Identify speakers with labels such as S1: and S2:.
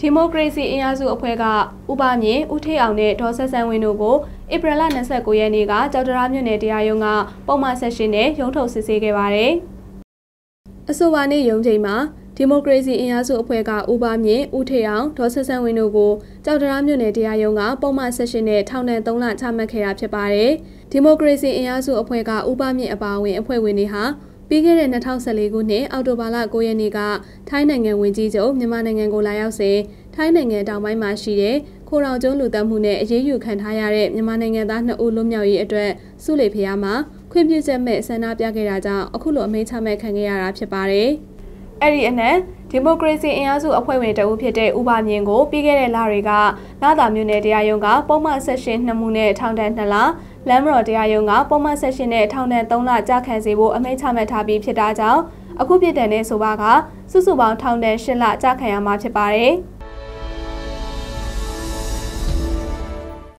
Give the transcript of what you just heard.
S1: ဒီမိုကရေစီအင်အားစုအဖွဲ့ကဥပမြင့်ဦးထေးအောင်နဲ့ဒေါ်ဆက်ဆန်းဝင်းတို့ကိုဧပြီလ29ရက်နေ့ကကြောက်တရားမြို့နယ်တရားရုံးကပုံမှန်ဆက်ရှင်နဲ့ရုံးထုတ်စစ်ဆေးခဲ့ပါတယ်။အဆိုပါနေ့ရုံးချိန်မှာဒီမိုကရေစီအင်အားစုအဖွဲ့ကဥပမြင့်ဦးထေအောင်ဒေါ်ဆက်ဆန်းဝင်းတို့ကိုကြောက်တရားမြို့နယ်တရားရုံးကပုံမှန်ဆက်ရှင်နဲ့ထောင်ဒဏ်3လချမှတ်ခဲ့တာဖြစ်ပါတယ်။ဒီမိုကရေစီအင်အားစုအဖွဲ့ကဥပမြင့်အပါအဝင်အဖွဲ့ဝင်တွေဟာ ပြီးခဲ့တဲ့2014ခုနှစ်အောက်တိုဘာလ9ရက်နေ့ကထိုင်းနိုင်ငံဝင်ကြီးချုပ်မြန်မာနိုင်ငံကိုလာရောက်စဉ်ထိုင်းနိုင်ငံတောင်ပိုင်းမှာရှိတဲ့ခိုရောင်ကျွန်းလူတက်မှုနဲ့အရေးယူခံထားရတဲ့မြန်မာနိုင်ငံသား2ဦးလွတ်မြောက်ရေးအတွက်စုလေဖျားမှာခွင့်ပြုချက်မဲ့ဆန္ဒပြခဲ့တာကြောင့်အခုလိုအမိန့်ချမဲ့ခံခဲ့ရတာဖြစ်ပါတယ်။ အဲ့ဒီအနက်ဒီမိုကရေစီအင်အားစုအဖွဲ့ဝင်တအုပ်ဖြစ်တဲ့ဥပမြင့်ကိုပြီးခဲ့တဲ့လတွေကလာသာမြို့နယ်တရားရုံးကပုံမှန်ဆက်ရှင်နှမှုနဲ့ထောင်ဒဏ်2လလမ်းမတော်တရားရုံးကပုံမှန်ဆက်ရှင်နဲ့ထောင်ဒဏ်3လကြာခံစေဖို့အမိန့်ချမှတ်ထားပြီးဖြစ်တာကြောင့်အခုပြည်တယ်နဲ့ဆိုပါကစုစုပေါင်းထောင်ဒဏ်8လကြာခံရမှာဖြစ်ပါတယ်။